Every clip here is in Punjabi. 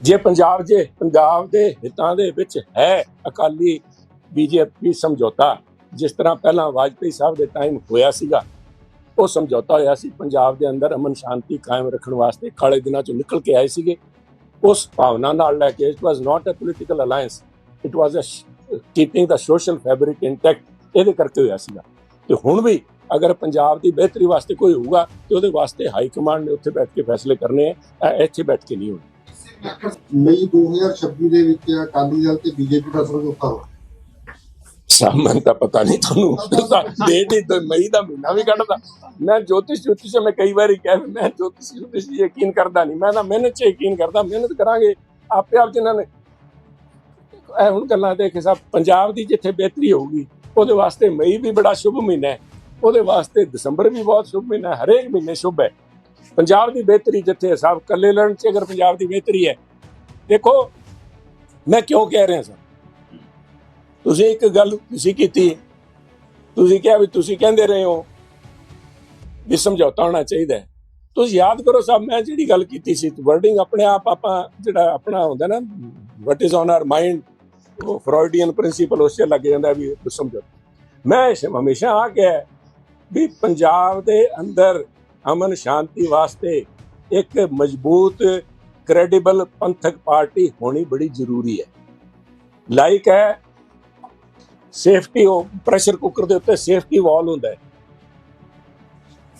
ਜੇ ਪੰਜਾਬ ਜੇ, ਪੰਜਾਬ ਦੇ ਹਿੱਤਾਂ ਦੇ ਵਿੱਚ ਹੈ ਅਕਾਲੀ ਬੀਜੇਪੀ ਸਮਝੌਤਾ, ਜਿਸ ਤਰ੍ਹਾਂ ਪਹਿਲਾਂ ਵਾਜਪੇਈ ਸਾਹਿਬ ਦੇ ਟਾਈਮ ਹੋਇਆ ਸੀਗਾ, ਉਹ ਸਮਝੌਤਾ ਹੋਇਆ ਸੀ, ਪੰਜਾਬ ਦੇ ਅੰਦਰ ਅਮਨ ਸ਼ਾਂਤੀ ਕਾਇਮ ਰੱਖਣ ਵਾਸਤੇ ਕਾਲੇ ਦਿਨਾਂ ਚੋਂ ਨਿਕਲ ਕੇ ਆਏ ਸੀਗੇ। ਉਸ ਭਾਵਨਾ ਨਾਲ ਲੈ ਕੇ it was not a political alliance it was a keeping the social fabric intact ਇਹਦੇ ਕਰਕੇ ਹੋਇਆ ਸੀਗਾ। ਤੇ ਹੁਣ ਵੀ ਅਗਰ ਪੰਜਾਬ ਦੀ ਬਿਹਤਰੀ ਵਾਸਤੇ ਕੋਈ ਹੋਊਗਾ, ਤੇ ਉਹਦੇ ਵਾਸਤੇ ਹਾਈ ਕਮਾਂਡ ਨੇ ਉੱਥੇ ਬੈਠ ਕੇ ਫੈਸਲੇ ਕਰਨੇ ਆ ਇੱਥੇ ਬੈਠ ਕੇ ਨਹੀਂ ਹੋਣੇ। ਮਈ 2026 ਦੇ ਵਿੱਚ ਅਕਾਲੀ ਦਲ ਤੇ ਬੀਜੇਪੀ ਦਾ ਸਮਝੌਤਾ ਹੋਇਆ। ਸਾਮਨ ਤਾਂ ਪਤਾ ਨਹੀਂ ਤੁਹਾਨੂੰ। ਡੇਟ ਹੀ ਤਾਂ ਮਈ ਦਾ ਮਹੀਨਾ ਵੀ ਕੱਢਦਾ। ਮੈਂ ਜੋਤਿਸ਼ ਜੋਤਿਸ਼ ਮੈਂ ਕਈ ਵਾਰੀ ਕਿਹਾ ਮੈਂ ਜੋਤਿਸ਼ ਜੋਤਿਸ਼ ਯਕੀਨ ਕਰਦਾ ਨਹੀਂ। ਮੈਂ ਤਾਂ ਮਿਹਨਤ 'ਚ ਯਕੀਨ ਕਰਦਾ, ਮਿਹਨਤ ਕਰਾਂਗੇ। ਆਪੇ ਆਪ ਜਿਨ੍ਹਾਂ ਨੇ ਇਹ ਹੁਣ ਗੱਲਾਂ ਦੇ ਕੇ ਸਭ, ਪੰਜਾਬ ਦੀ ਜਿੱਥੇ ਬਿਹਤਰੀ ਹੋਊਗੀ, ਉਹਦੇ ਵਾਸਤੇ ਮਈ ਵੀ ਬੜਾ ਸ਼ੁਭ ਮਹੀਨਾ ਹੈ। ਉਹਦੇ ਵਾਸਤੇ ਦਸੰਬਰ ਵੀ ਬਹੁਤ ਸ਼ੁਭ ਮਹੀਨਾ ਹਰੇਕ ਮਹੀਨੇ ਸ਼ੁਭ ਹੈ। ਪੰਜਾਬ ਦੀ ਬਿਹਤਰੀ ਜਿੱਥੇ ਸਭ ਕੱਲੇ ਲੜਨ 'ਚ ਅਗਰ ਪੰਜਾਬ ਦੀ ਬਿਹਤਰੀ ਹੈ। ਦੇਖੋ, ਮੈਂ ਕਿਉਂ ਕਹਿ ਰਿਹਾ ਸਰ ਤੁਸੀਂ ਇੱਕ ਗੱਲ ਤੁਸੀਂ ਕੀਤੀ ਤੁਸੀਂ ਕਿਹਾ ਵੀ ਤੁਸੀਂ ਕਹਿੰਦੇ ਰਹੇ ਹੋ ਵੀ ਸਮਝੌਤਾ ਹੋਣਾ ਚਾਹੀਦਾ ਤੁਸੀਂ ਯਾਦ ਕਰੋ ਸਾਹਿਬ ਮੈਂ ਜਿਹੜੀ ਗੱਲ ਕੀਤੀ ਸੀ ਵਰਡਿੰਗ ਆਪਣੇ ਆਪ, ਆਪਾਂ ਜਿਹੜਾ ਆਪਣਾ ਹੁੰਦਾ ਨਾ what is on our mind ਉਹ ਫਰੋਇਡੀਅਨ ਪ੍ਰਿੰਸੀਪਲ ਉਸੇ ਲੱਗ ਜਾਂਦਾ ਵੀ ਸਮਝੋ ਮੈਂ ਹਮੇਸ਼ਾ ਆ ਗਿਆ ਵੀ ਪੰਜਾਬ ਦੇ ਅੰਦਰ ਅਮਨ ਸ਼ਾਂਤੀ ਵਾਸਤੇ ਇੱਕ ਮਜ਼ਬੂਤ ਕ੍ਰੈਡੀਬਲ ਪੰਥਕ ਪਾਰਟੀ ਹੋਣੀ ਬੜੀ ਜ਼ਰੂਰੀ ਹੈ। ਲਾਈਕ ਹੈ ਸੇਫਟੀ ਉਹ ਪ੍ਰੈਸ਼ਰ ਕੁੱਕਰ ਦੇ ਉੱਤੇ ਸੇਫਟੀ ਵਾਲ ਹੁੰਦਾ ਹੈ।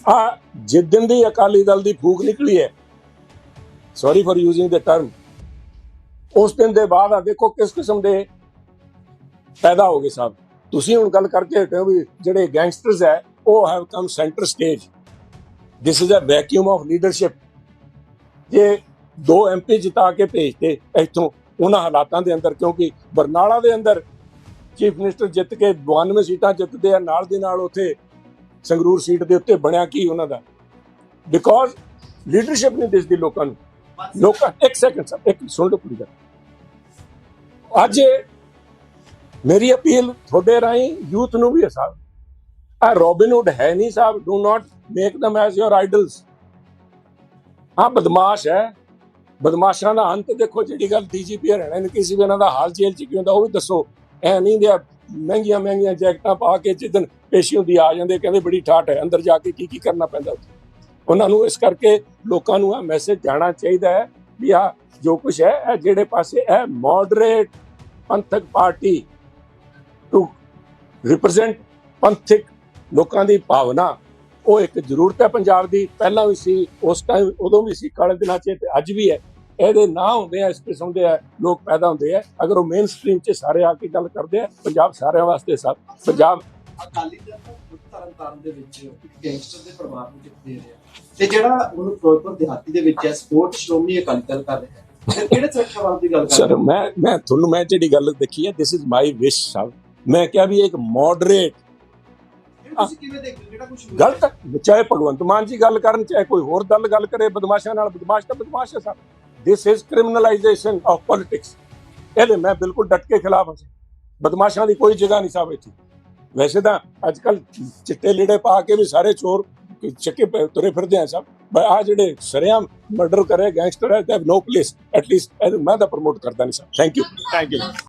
ਆ ਜਿੱਦਨ ਦੀ ਅਕਾਲੀ ਦਲ ਦੀ ਫੂਕ ਨਿਕਲੀ ਹੈ sorry for using the term ਉਸ ਦਿਨ ਦੇ ਬਾਅਦ ਆ ਦੇਖੋ ਕਿਸ ਕਿਸਮ ਦੇ ਪੈਦਾ ਹੋ ਗਏ ਸਾਹਿਬ। ਤੁਸੀਂ ਹੁਣ ਗੱਲ ਕਰਕੇ ਹਟੇ ਹੋ ਵੀ ਜਿਹੜੇ ਗੈਂਗਸਟਰਸ ਹੈ, ਉਹ have come centre stage this is a vacuum of leadership ਜੇ ਦੋ ਐਮਪੀ ਜਿਤਾ ਕੇ ਭੇਜਦੇ ਇੱਥੋਂ ਉਹਨਾਂ ਹਾਲਾਤਾਂ ਦੇ ਅੰਦਰ, ਕਿਉਂਕਿ ਬਰਨਾਲਾ ਦੇ ਅੰਦਰ ਚੀਫ ਮਿਨਿਸਟਰ ਜਿੱਤ ਕੇ 92 ਸੀਟਾਂ ਜਿੱਤਦੇ ਆ, ਨਾਲ ਦੀ ਨਾਲ ਉੱਥੇ ਸੰਗਰੂਰ ਸੀਟ ਦੇ ਉੱਤੇ ਬਣਿਆ ਕੀ ਉਹਨਾਂ ਦਾ? ਬਿਕੋਜ਼ ਲੀਡਰਸ਼ਿਪ ਨਹੀਂ ਦਿਸਦੀ ਲੋਕਾਂ ਨੂੰ। ਲੋਕਾਂ, ਇੱਕ ਸੈਕਿੰਡ ਸਰ ਇੱਕ ਸੁਣ ਲਓ ਪੂਰੀ ਗੱਲ ਅੱਜ ਮੇਰੀ ਅਪੀਲ ਤੁਹਾਡੇ ਰਾਹੀਂ ਯੂਥ ਨੂੰ ਵੀ ਹੈ ਸਾਹਿਬ ਆ ਰੋਬਿਨਹੁੱਡ ਹੈ ਨਹੀਂ ਸਾਹਿਬ do not make them as your idols ਹਾਂ, ਬਦਮਾਸ਼ ਹੈ। ਬਦਮਾਸ਼ਾਂ ਦਾ ਅੰਤ ਦੇਖੋ ਜਿਹੜੀ ਗੱਲ ਡੀਜੀਪੀ ਹਰਿਆਣਾ ਨੇ ਕਿਸੇ ਵੀ ਇਹਨਾਂ ਦਾ ਹਾਲ ਜੇਲ੍ਹ ਚ ਕੀ ਹੁੰਦਾ, ਉਹ ਵੀ ਦੱਸੋ। ਐ ਨਹੀਂ ਦਿਆ ਮਹਿੰਗੀਆਂ ਮਹਿੰਗੀਆਂ ਜੈਕਟਾਂ ਪਾ ਕੇ ਜਿੱਦਨ ਪੇਸ਼ੀ ਹੁੰਦੀ ਆ ਜਾਂਦੇ, ਕਹਿੰਦੇ ਬੜੀ ਠਾਠ ਹੈ, ਅੰਦਰ ਜਾ ਕੇ ਕੀ ਕੀ ਕਰਨਾ ਪੈਂਦਾ ਉੱਥੇ। ਉਹਨਾਂ ਨੂੰ ਇਸ ਕਰਕੇ ਲੋਕਾਂ ਨੂੰ ਇਹ ਮੈਸੇਜ ਜਾਣਾ ਚਾਹੀਦਾ ਹੈ ਵੀ ਆ ਜੋ ਕੁਝ ਹੈ, ਇਹ ਜਿਹੜੇ ਪਾਸੇ ਇਹ ਮੋਡਰੇਟ ਪੰਥਕ ਪਾਰਟੀ ਟੂ ਰਿਪਰੈਜ਼ੈਂਟ ਪੰਥਕ ਲੋਕਾਂ ਦੀ ਭਾਵਨਾ ਉਹ ਇੱਕ ਜ਼ਰੂਰਤ ਹੈ ਪੰਜਾਬ ਦੀ। ਪਹਿਲਾਂ ਵੀ ਸੀ ਉਸ ਟਾਈਮ ਉਦੋਂ ਵੀ ਸੀ ਕਾਲੇ ਦਿਨਾਂ 'ਚ ਤੇ ਅੱਜ ਵੀ ਹੈ। ਇਹਦੇ ਨਾ ਹੁੰਦੇ ਆ ਇਸ ਕਿਸਮ ਦੇ ਲੋਕ ਪੈਦਾ ਹੁੰਦੇ ਆ। ਅਗਰ ਉਹ ਮੇਨ ਸਟ੍ਰੀਮ 'ਚ ਸਾਰੇ ਆ ਕੇ ਗੱਲ ਕਰਦੇ ਆ ਪੰਜਾਬ ਸਾਰਿਆਂ ਵਾਸਤੇ ਸਭ ਪੰਜਾਬ ਅਕਾਲੀ ਦਲ ਤਰਨਤਾਰਨ ਦੇ ਵਿੱਚ ਇੱਕ ਗੈਂਗਸਟਰ ਦੇ ਪਰਿਵਾਰ ਨੂੰ ਦੇ ਰਿਹਾ। ਤੇ ਜਿਹੜਾ ਉਹਨੂੰ ਫਿਰੋਜ਼ਪੁਰ ਦਿਹਾਤੀ ਦੇ ਵਿੱਚ ਹੈ ਸਪੋਰਟ ਸ਼੍ਰੋਮਣੀ ਅਕਾਲੀ ਦਲ ਕਰ ਰਿਹਾ ਕਿਹੜੇ ਸੈਕਟਰ ਦੀ ਗੱਲ ਕਰ ਸਰ ਮੈਂ ਮੈਂ ਤੁਹਾਨੂੰ ਮੈਂ ਜਿਹੜੀ ਗੱਲ ਦੇਖੀ ਹੈ this is my wish sir ਮੈਂ ਕਿਹਾ ਵੀ ਇੱਕ ਮੋਡਰੇਟ ਤੁਸੀਂ ਕਿਵੇਂ ਦੇਖਦੇ ਹੋ? ਜਿਹੜਾ ਕੁਝ ਗਲਤ ਚਾਹੇ ਭਗਵੰਤ ਮਾਨ ਜੀ ਗੱਲ ਕਰਨ ਚਾਹੇ ਕੋਈ ਹੋਰ ਦਲ ਗੱਲ ਕਰੇ ਬਦਮਾਸ਼ਾਂ ਨਾਲ ਬਦਮਾਸ਼ ਤਾਂ ਬਦਮਾਸ਼ ਹੈ sir this is criminalisation of politics ਇਹਦੇ ਮੈਂ ਬਿਲਕੁਲ ਡਟ ਕੇ ਖਿਲਾਫ ਹਾਂ ਬਦਮਾਸ਼ਾਂ ਦੀ ਕੋਈ ਜਗ੍ਹਾ ਨਹੀਂ ਸਾਹਿਬ ਇੱਥੇ। ਵੈਸੇ ਤਾਂ ਅੱਜ ਕੱਲ ਚਿੱਟੇ ਲੀੜੇ ਪਾ ਕੇ ਵੀ ਸਾਰੇ ਚੋਰ ਚੱਕੇ ਪਏ ਤੁਰੇ ਫਿਰਦੇ ਆ ਸਭ। ਆ ਜਿਹੜੇ ਸਰਿਆਮ ਮਰਡਰ ਕਰੇ ਗੈਂਗਸਟਰ ਹੈ they have no place at least ਮੈਂ ਤਾਂ ਪ੍ਰਮੋਟ ਕਰਦਾ ਨਹੀਂ sir. Thank you thank you